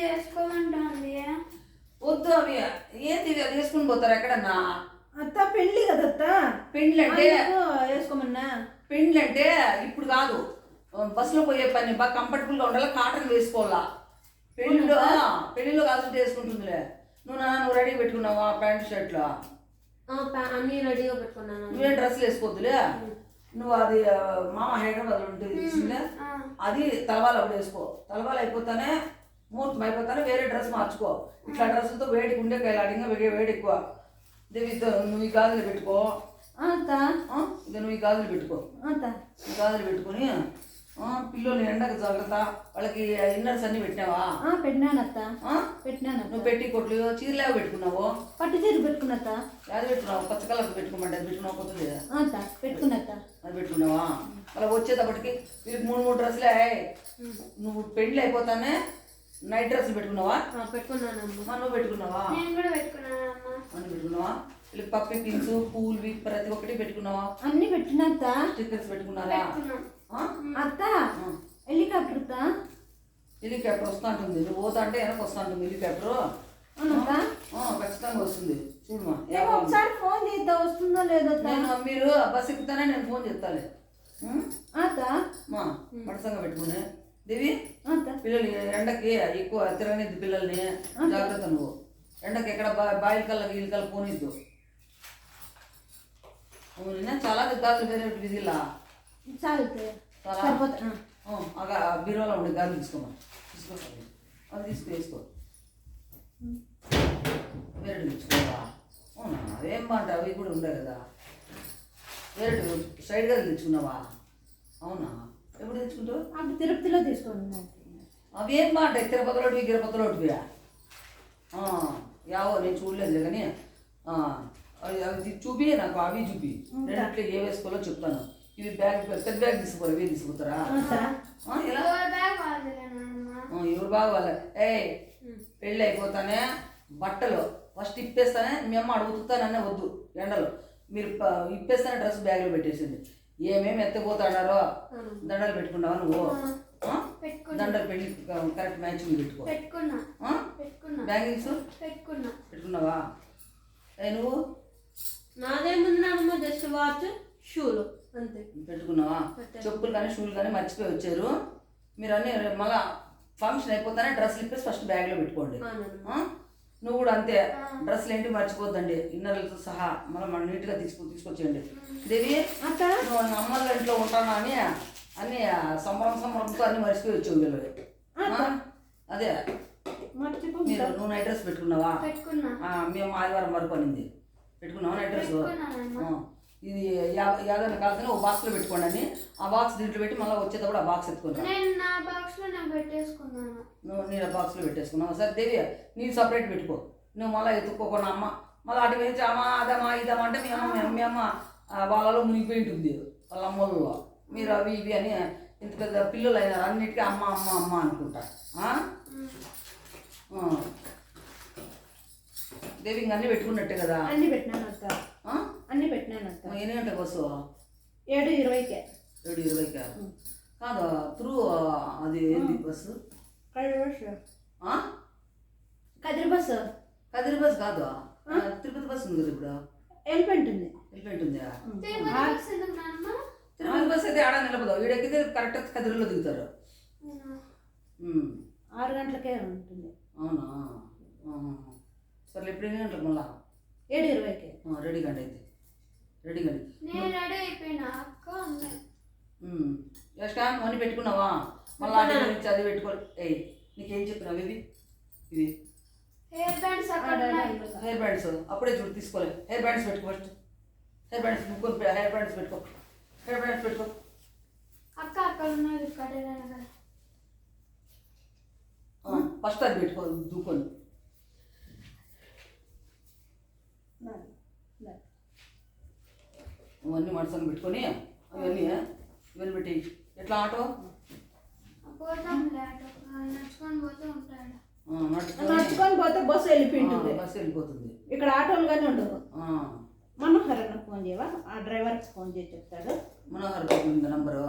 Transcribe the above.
చేసుకోమంటుంది వద్దు అవి. అది వేసుకుని పోతారు ఎక్కడన్నా? అత్త పెళ్ళి కదా అత్త? పెండ్లు అంటే వేసుకోమన్నా? పెండ్లు అంటే ఇప్పుడు కాదు. బస్సులో పోయే పని బాగా కంఫర్టబుల్గా ఉండాలి? కాటన్ వేసుకోవాలా? పెళ్ళిలో పెళ్ళిలో కాల్సి వేసుకుంటుందిలే. నువ్వు నా నువ్వు రెడీ పెట్టుకున్నావా? ప్యాంట్ షర్ట్లో? అన్ని రెడీగా పెట్టుకున్నాను. నువ్వేం డ్రెస్సులు వేసుకోవద్దులే. నువ్వు అది మామ హైదరాబాద్ ఉంటుంది అది తలవాలు అప్పుడు వేసుకో. తలవాలు అయిపోతానే ముహూర్తం అయిపోతానే వేరే డ్రెస్ మార్చుకో. ఇట్లా డ్రెస్సులతో వేడికి ఉండే కైలాడింగా వేడి వేడి ఎక్కువ. దేవితో నువ్వు ఈ గాజులు పెట్టుకో. ఆ, ఇక నువ్వు ఈ గాజులు పెట్టుకో. ఈ గాజులు పెట్టుకొని పిల్లలు ఎండకు జాగ్రత్త. వాళ్ళకి ఇన్నర్స్ అన్ని పెట్టినావా? ఆ, పెట్టినాను. నువ్వు పెట్టి కొట్లు చీరలేవు పెట్టుకున్నావు? పట్టు చీర పెట్టుకున్నా అత్త. యాది పెట్టుకున్నావు? పచ్చ కలర్ పెట్టుకోమంటే అది పెట్టుకున్నావు కొత్తది ఆ, అత్త. పెట్టుకున్నా అత్త. అది పెట్టుకున్నావా? మళ్ళీ వచ్చేటప్పటికి వీరికి మూడు మూడు డ్రెస్సులే. నువ్వు పెళ్ళి అయిపోతానే నైట్ డ్రెస్ పెట్టుకున్నావా? పెట్టుకున్నానమ్మా. నువ్వు పెట్టుకున్నావా? నేను కూడా పెట్టుకున్నానమ్మా. పెట్టుకున్నావా? పప్పి పిన్స్ పూల్వి ప్రతి ఒక్కటి పెట్టుకున్నావా? అన్ని పెట్టినా అత్త. స్టిక్కర్స్ పెట్టుకున్నారా? అత్త. హెలికాప్టర్ హెలికాప్టర్ వస్తూ ఉంటుంది నువ్వు పోతా అంటే వెనక వస్తూ ఉంటుంది హెలికాప్టర్. ఖచ్చితంగా వస్తుంది. చూడమా ఏమో ఒకసారి ఫోన్ చేద్దా వస్తుందో లేదో నేను మీరు బస్ ఎక్కుతానే నేను ఫోన్? ఆ, అత్త మా మనసంగా పెట్టుకుని. దేవి? పిల్లలు ఎండకి ఎక్కువ తిరగనిద్దు పిల్లల్ని. జాగ్రత్త నువ్వు. ఎండకి ఎక్కడ బాయిల కల్లా వీళ్ళ కల్లా పోనిద్దు. నిన్న చాలా గాజులు వేరే విధిలా చాలు. అగా బీరోలో ఉండే గాజులు తీసుకోమా? తీసుకో అది తీసుకో వేసుకో. వేరే తెచ్చుకోవా? అవునా? అవేం బాగుంట అవి కూడా ఉండే కదా. వేరే సైడ్ గాజులు తెచ్చుకున్నావా? అవునా? ఎప్పుడు తెచ్చుకుంటావు అప్పుడు తిరుపతిలో తీసుకోండి అవి ఏం బాగుంటాయి తిరుపతిలోటివి గిరుపతిలోటివి? యావో నేను చూడలేదు కానీ అవి చూపి నాకు అవి చూపి. రెండిట్లో ఏ వేసుకోవాలో చెప్తాను. ఇవి బ్యాగ్ పెద్ద బ్యాగ్ తీసుకోరు ఇవి తీసుకుపోతారా? ఎలా? ఎవరి బ్యాగ్ వాళ్ళదేనమ్మా ఆ, ఎవరు బాగా వాళ్ళ ఏ పెళ్ళి అయిపోతానే బట్టలు ఫస్ట్ ఇప్పేస్తానే మీ అమ్మ అడుగుతాననే వద్దు ఎండలు? మీరు ఇప్పేస్తానే డ్రెస్ బ్యాగ్లో పెట్టేసింది. ఏమేమి ఎత్తపోతాడారో దండలు పెట్టుకున్నావా నువ్వు? దండలు పెళ్ళి కరెక్ట్ మ్యాచింగ్ పెట్టుకో. బ్యాంగిల్స్ పెట్టుకున్నా. పెట్టుకున్నావా? నువ్వు? నాదేముంది జస్ట్ వాచ్ షూలు అంతే. పెట్టుకున్నావా? చెప్పులు కానీ షూలు కానీ మర్చిపోయి వచ్చారు. మీరు అన్నీ మళ్ళా ఫంక్షన్ అయిపోతానే డ్రెస్లు ఇప్పేసి ఫస్ట్ బ్యాగ్లో పెట్టుకోండి? నువ్వు కూడా అంతే. డ్రెస్సులు ఏంటి మర్చిపోద్దండి. ఇన్నర్లతో సహా మళ్ళీ మనం నీట్గా తీసుకు తీసుకొచ్చేయండి. దేవి నువ్వు అమ్మల ఇంట్లో ఉంటానా అని అన్ని సంబరం సంబరంతో అన్ని మర్చిపోయి వచ్చావు? అదే. మీరు నువ్వు నైట్ డ్రెస్ పెట్టుకున్నావా? మేము ఆదివారం వరకు అనింది. పెట్టుకున్నావా నైట్ డ్రెస్? ఇది యాదన్న కాల్సిన ఒక బాక్స్లో పెట్టుకోండి అని ఆ బాక్స్ దీంట్లో పెట్టి మళ్ళీ వచ్చేటప్పుడు ఆ బాక్స్ ఎత్తుకుంటా నేను నా బాక్స్లో నేను పెట్టేసుకున్నాను. నేను బాక్స్లో పెట్టేసుకున్నావు? సరే దేవి నీవు సపరేట్ పెట్టుకో. నువ్వు మళ్ళీ ఎత్తుక్కోకుండా అమ్మ. మళ్ళీ అటు వేసి అమ్మ అదమ్మా ఇదమ్మా అంటే మీ అమ్మ మీ అమ్మ- ఆ, వాళ్ళలో మునిగిపోయి ఉంటుంది వాళ్ళ అమ్మల్లో మీరు అవి ఇవి అని ఇంత పెద్ద పిల్లలు అయినారు అన్నిటికీ అమ్మ అమ్మ అమ్మ అనుకుంటా. ఆ? ఆ. దేవి ఇంక అన్నీ పెట్టుకున్నట్టే కదా? అన్ని పెట్టినాను ఆ? అన్ని పెట్టినాను అత్త ఎన్ని గంటలకు బస్సు ఏడు ఇరవైకే. ఏడు ఇరవైకా? కాదు? త్రూ అది ఏంది బస్సు? కదిరి ఆ? కదిరి బస్ కాదు? ఆ, తిరుపతి బస్ ఉంది ఇప్పుడు? వెళ్ళిపోయింది ఉందా తిరుపతి బస్ ఎందుకు నాన్నమ్మ తిరుపతి బస్ అయితే ఆడ నిలబడవు. ఈడెక్కితే కరెక్ట్ కదిరిలో దిగుతారు. ఆరు గంటలకే ఉంటుంది. అవునా. సరే ఎప్పుడు ఎన్ని గంటలకు మళ్ళా? ఏడు ఇరవైకే. ఆ, రెడీ కండి అయితే. రెడీ కండి నేను రెడీ అయిపోయినా అక్క నువ్వు అన్ని పెట్టుకున్నావా? మళ్ళీ అటు నుంచి అది పెట్టుకో. ఏయ్ నీకేం చెప్పినావు ఇవి? ఇవి. హెయిర్ బ్యాండ్స్ హెయిర్ బ్యాండ్స్ అప్పుడే చూడు తీసుకోలే. హెయిర్ బ్యాండ్స్ పెట్టుకో ఫస్ట్ హెయిర్ బ్యాండ్స్ ముగ్గురు హెయిర్ బ్యాండ్స్ పెట్టుకో. హెయిర్ బ్యాండ్స్ పెట్టుకో. అక్క అక్కడ ఉన్నది ఫస్ట్ అది పెట్టుకో దూకొని. ఇవన్నీ మనసుని పెట్టుకొని ఇవన్నీ ఇవన్నీ పెట్టి. ఎట్లా ఆటో? నడుచుకొని పోతూ బస్సు వెళ్ళిపోయింటుంది. బస్సు వెళ్ళిపోతుంది. ఇక్కడ ఆటోలు కానీ ఉండవు. ఆ, మనోహర్ అన్న ఫోన్ చేయవా? ఆ డ్రైవర్కి ఫోన్ చేసి చెప్తాడు. మనోహర్ నంబరు.